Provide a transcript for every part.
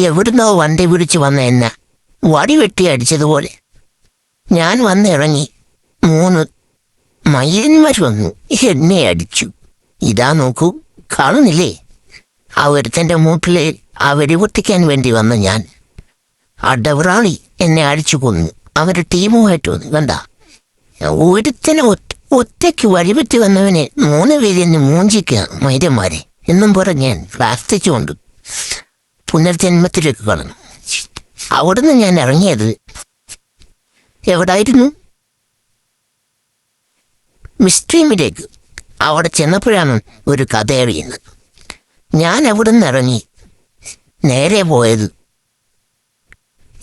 എവിടുന്നോ വണ്ടി പിടിച്ചു വന്ന എന്നെ. വടി വെട്ടി അടിച്ചതുപോലെ. ഞാൻ വന്നിറങ്ങി. മൂന്ന് മയിലന്മാർ വന്നു. എന്നെ അടിച്ചു. ഇതാ നോക്കൂ കാണുന്നില്ലേ? അവരുത്തന്റെ മൂട്ടിലെ ആ വെടിപൊട്ടിക്കാൻ വേണ്ടി വന്ന ഞാൻ. അടവറാളി എന്നെ അടിച്ചു കൊന്നു. അവരുടെ ടീമുമായിട്ട് വന്നു. കണ്ട? ഒരുത്തനെ ഒറ്റ ഒറ്റയ്ക്ക് വഴിപറ്റി വന്നവനെ മൂന്ന് പേര് എന്നെ മൂഞ്ചിക്കുക മൈരന്മാരെ. എന്നും പറഞ്ഞ് ഞാൻ പ്രാർത്ഥിച്ചുകൊണ്ട് പുനർജന്മത്തിലേക്ക് കടന്നു. അവിടുന്ന് ഞാൻ ഇറങ്ങിയത് എവിടായിരുന്നു? മിസ്ട്രീമിലേക്ക്. അവിടെ ചെന്നപ്പോഴാണ് ഒരു കഥ അറിയുന്നത്. ഞാൻ അവിടുന്ന് ഇറങ്ങി. നേരെ പോയത്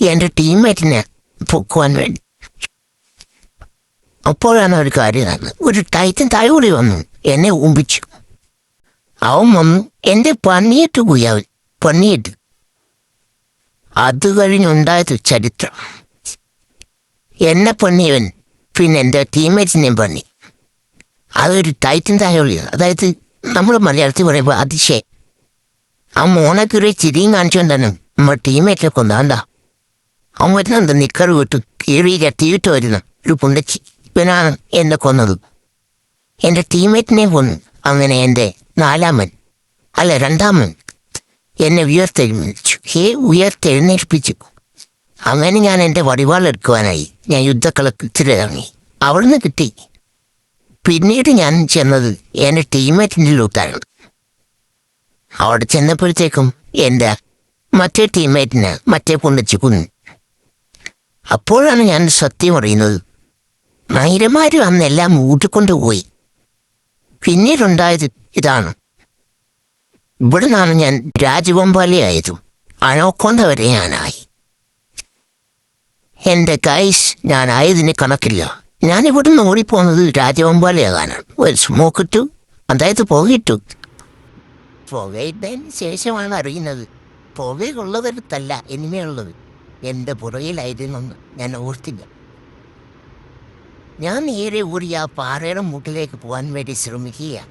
എന്റെ ടീംമേറ്റിനെ പൊക്കുവാൻ വേണ്ടി. അപ്പോഴാണ് ഒരു കാര്യം നടന്നത് ഒരു ടൈറ്റൻ തായോടി വന്നു. എന്നെ ഊമ്പിച്ചു അവൻ വന്നു. എന്റെ പണിയിട്ട് പോയി അവൻ പണിയിട്ട് അത് കഴിഞ്ഞുണ്ടായത് ചരിത്രം. എന്നെ പണിയവൻ പിന്നെ എന്റെ ടീംമേറ്റ്സിനെയും പണി അതൊരു ടൈറ്റൻ തായോളിയാണ് അതായത് നമ്മൾ മലയാളത്തിൽ പറയുമ്പോൾ അതിശയം. ആ മോണക്കുറെ ചിരിയും കാണിച്ചുകൊണ്ടാണ് നമ്മുടെ ടീമേറ്റിനെ കൊന്നാണ്ടാ. അവൻ വരുന്നുണ്ട് നിക്കർ വിട്ടു കീറി കെട്ടിയിട്ട് വരുന്നു ഒരു പുണ്ടച്ചി. ഇവനാണ് എന്നെ കൊന്നത്. എന്റെ ടീമേറ്റിനെ കൊന്നു. അങ്ങനെ എന്റെ നാലാമൻ അല്ല രണ്ടാമൻ എന്നെ ഉയർത്തെഴുന്നേൽപ്പിച്ചു ഹേ ഉയർത്തെഴുന്നേൽപ്പിച്ചു അങ്ങനെ ഞാൻ എന്റെ വടിവാളെടുക്കുവാനായി ഞാൻ യുദ്ധക്കളത്തിലിറങ്ങി അവിടുന്ന് കിട്ടി. പിന്നീട് ഞാൻ ചെന്നത് എന്റെ ടീംമേറ്റിന്റെ ലൂട്ടാണ് അവിടെ ചെന്നപ്പോഴത്തേക്കും എന്റെ മറ്റേ ടീംമേറ്റിന് മറ്റേ പൊണ്ണിച്ച് കുന്നു അപ്പോഴാണ് ഞാൻ സത്യം അറിയുന്നത്. മൈരമാര് അന്നെല്ലാം ഊട്ടിക്കൊണ്ടുപോയി പിന്നീടുണ്ടായത് ഇതാണ്. ഇവിടെ നിന്നാണ് ഞാൻ അണോക്കൊണ്ട വരെ ഞാനായി എന്റെ കൈസ് ഞാനായതിന് കണക്കില്ല. ഞാൻ ഇവിടുന്ന് ഓടിപ്പോകുന്നത് രാജവമ്പാലയാകാനാണ്. ഒരു സ്മോക്കിട്ടു അതായത് പുകയിട്ടു. പുകയിട്ടതിന് ശേഷമാണ് അറിയുന്നത്. പുകയുള്ളവരത്തല്ല ഇനിമയുള്ളത്. എന്റെ പുറകിലായിരുന്നെന്ന് ഞാൻ ഓർത്തില്ല. ഞാൻ നേരെ ഊറി ആ പാറയുടെ മുട്ടിലേക്ക് പോകാൻ വേണ്ടി ശ്രമിക്കുകയാണ്.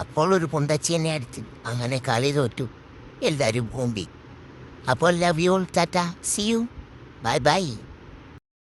അപ്പോൾ ഒരു പൊന്തച്ചി എന്നെ അടുത്ത് അങ്ങനെ കളി തോറ്റു. എല്ലാവരും ഭൂമ്പി അപ്പോൾ love you tata. See you bye bye